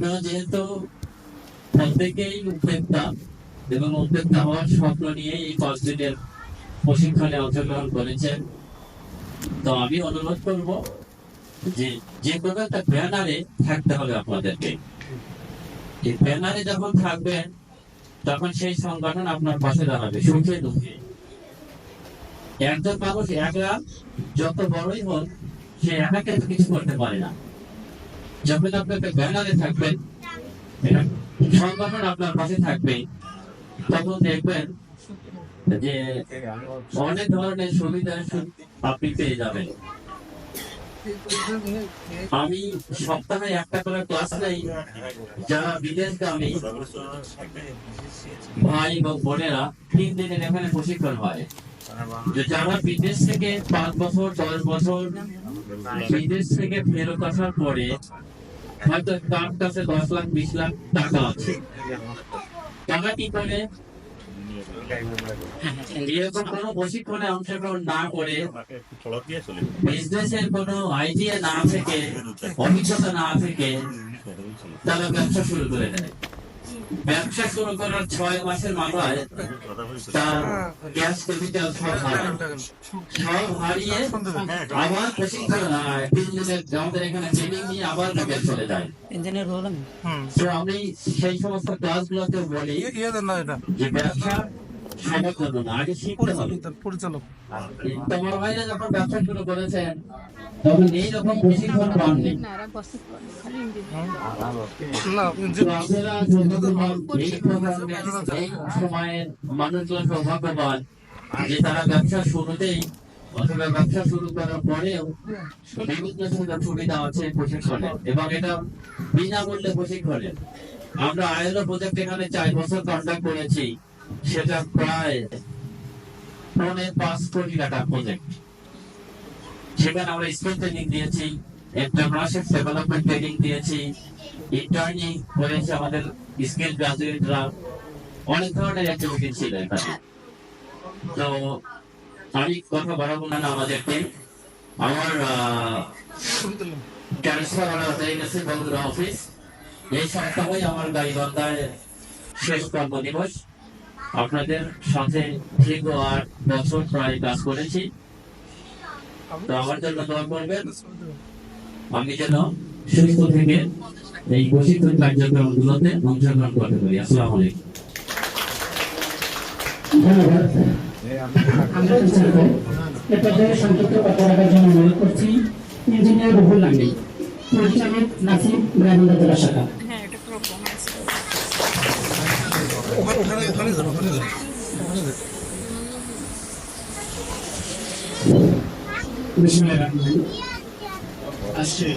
আপনারা যেহেতু প্রত্যেকেই উদ্যোক্তা এবং উদ্যোক্তা হওয়ার স্বপ্ন নিয়ে এই দিনের প্রশিক্ষণে অংশগ্রহণ করেছেন। তো আমি অনুরোধ করব যে যে কোনো একটা ব্যানারে থাকতে হবে আপনাদেরকে। এই ব্যানারে যখন থাকবেন, তখন সেই সংগঠন আপনার পাশে দাঁড়াবে, সুখে দুঃখে। একজন মানুষ একা, যত বড়ই হোক, সে একা কিন্তু কিছু করতে পারে না। যখন আপনি একটা ব্যানারে থাকবেন সংগঠন আপনার পাশে থাকবে, তখন দেখবেন যে অনেক ধরনের সুবিধা আপনি পেয়ে যাবেন। আমি সপ্তাহে একটা করে ক্লাস নেই, যারা বিদেশগামী ভাই এবং বোনেরা তিন দিনের এখানে প্রশিক্ষণ হয়। যারা বিদেশ থেকে পাঁচ বছর, দশ বছর বিদেশ থেকে ফেরত আসার পরে হয়তো তার কাছে দশ লাখ, বিশ লাখ টাকা আছে। টাকা কি করে? এরকম কোনো প্রশিক্ষণে অংশগ্রহণ না করে বিজনেসের কোনো আইডিয়া না থেকে, অভিজ্ঞতা না থেকে তারা ব্যবসা শুরু করে দেয়। ব্যবসা শুরু করার ছয় মাসের মাথায় তার গ্যাস ক্যাপিটাল সব হারায় সব হারিয়ে আবার প্রশিক্ষণ তিন দিনের আমাদের এখানে ট্রেনিং নিয়ে আবার ঢাকায় চলে যায়। ইঞ্জিনিয়ার হলাম তো আমি সেই সমস্ত ক্লাসগুলোতে বলি না এটা। যে ব্যবসা সবার জন্য না আগে শিখতে হবে পরিচালক পরিচালক তোমার ভাইরা যখন ব্যবসা শুরু করেছেন তখন এইরকম প্রশিক্ষণ পাননি। না তো ইঞ্জিনিয়ার আপনারা যতক্ষণ এই প্রোগ্রামে এই সময়ের মানুষজন সৌভাগ্যবান যে তারা ব্যবসা শুরুতেই অথবা ব্যবসা শুরু করার পরেও বিভিন্ন সুযোগ সুবিধা আছে প্রশিক্ষণে এবং এটা বিনামূল্যে প্রশিক্ষণে আমরা আয়োজন প্রজেক্ট এখানে চার বছর কন্ডাক্ট করেছি। সেটা প্রায় পৌনে পাঁচ কোটি টাকা প্রজেক্ট সেখানে আমরা স্কিল ট্রেনিং দিয়েছি এন্টারপ্রেনারশিপ ডেভেলপমেন্ট ট্রেনিং দিয়েছি করেছে আমাদের স্কিল গ্রাজুয়েটরা অনেক ধরনের অ্যাক্টিভিটি ছিল এখানে। তো আমি কথা বাড়াবো না আমাদেরকে। আমার হয়ে গেছে অফিস এই সপ্তাহে আমার গাইবান্ধায় শেষ কর্মদিবস। আপনাদের সাথে দীর্ঘ আট বছর প্রায় কাজ করেছি। তো আমার জন্য দোয়া করবেন। আমি যেন সুস্থ থেকে এই প্রশিক্ষণ কার্যক্রমগুলোতে অংশগ্রহণ করতে পারি। আসসালামু আলাইকুম। ধন্যবাদ। আমরা এ পর্যায়ে সংক্ষিপ্ত কথা রাখার জন্য অনুরোধ করছি ইঞ্জিনিয়ার রুহুল আমিন পরিচালক নাসিম গ্রামীণ জেলা শাখা হ্যাঁ এটা ওখানে ওখানে ধরো ওখানে ধরো। আজকে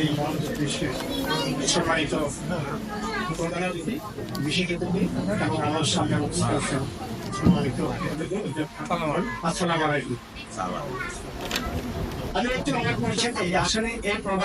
এই মঞ্চে সম্মানিত প্রধান অতিথি বিশেষ অতিথি এবং আমার সামনে উপস্থিত আছেন সম্মানিত আসসালামু আলাইকুম আমি একটু আমার পরিচয় দিই। আসলে এই প্রোগ্রাম